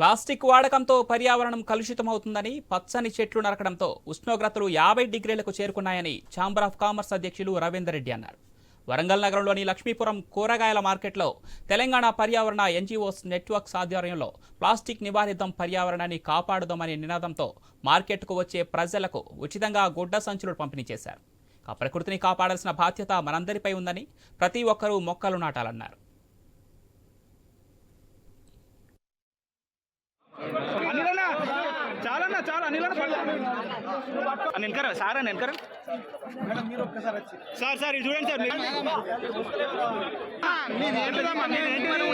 Plastic వాడకంతో పర్యావరణం కలుషితమవుతుందని పచ్చని చెట్లు నరకడంతో ఉష్ణోగ్రతలు యాభై డిగ్రీలకు చేరుకున్నాయని ఛాంబర్ ఆఫ్ కామర్స్ అధ్యక్షులు రవీందర్ రెడ్డి అన్నారు. వరంగల్ నగరంలోని లక్ష్మీపురం కూరగాయల మార్కెట్లో తెలంగాణ పర్యావరణ ఎన్జీఓస్ నెట్వర్క్స్ ఆధ్వర్యంలో ప్లాస్టిక్ నివారిద్దాం పర్యావరణాన్ని కాపాడుదామనే నినాదంతో మార్కెట్కు వచ్చే ప్రజలకు ఉచితంగా గుడ్డ సంచులు పంపిణీ చేశారు. ప్రకృతిని కాపాడాల్సిన బాధ్యత మనందరిపై ఉందని ప్రతి ఒక్కరూ మొక్కలు నాటాలన్నారు. చాలా వెనకరా? సార్ అని వెనకరా? సార్ సార్ ఇది చూడండి సార్ మీరు.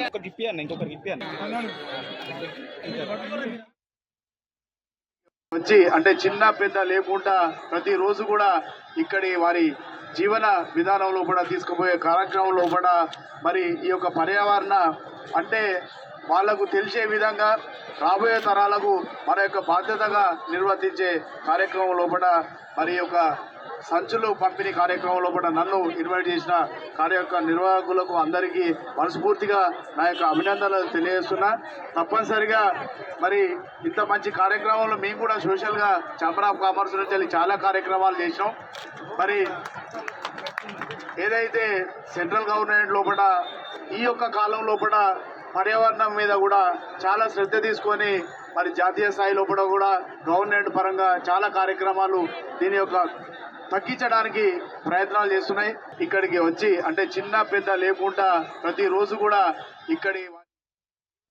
ఒకటి ఇప్పియాను ఇంకొకరికి ఇప్పియాను వచ్చి అంటే చిన్న పెద్ద లేకుండా ప్రతిరోజు కూడా ఇక్కడి వారి జీవన విధానంలో కూడా తీసుకుపోయే కార్యక్రమంలో కూడా మరి ఈ యొక్క పర్యావరణ అంటే వాళ్ళకు తెలిసే విధంగా రాబోయే తరాలకు మన యొక్క బాధ్యతగా నిర్వర్తించే కార్యక్రమం లోపల మరి యొక్క సంచులు పంపిణీ కార్యక్రమం లోపల నన్ను ఇన్వైట్ చేసిన కార్య యొక్క నిర్వాహకులకు అందరికీ మనస్ఫూర్తిగా నా యొక్క అభినందనలు తెలియజేస్తున్నా. తప్పనిసరిగా మరి ఇంత మంచి కార్యక్రమంలో మేము కూడా సోషల్గా ఛాంబర్ ఆఫ్ కామర్స్ నుంచి చాలా కార్యక్రమాలు చేసినాం. మరి ఏదైతే సెంట్రల్ గవర్నమెంట్ లోపల ఈ యొక్క కాలం లోపల పర్యావరణం మీద కూడా చాలా శ్రద్ధ తీసుకొని మరి జాతీయ స్థాయిలో కూడా గవర్నమెంట్ పరంగా చాలా కార్యక్రమాలు దీని యొక్క తగ్గించడానికి ప్రయత్నాలు చేస్తున్నాయి. ఇక్కడికి వచ్చి అంటే చిన్న పెద్ద లేకుండా ప్రతిరోజు కూడా ఇక్కడి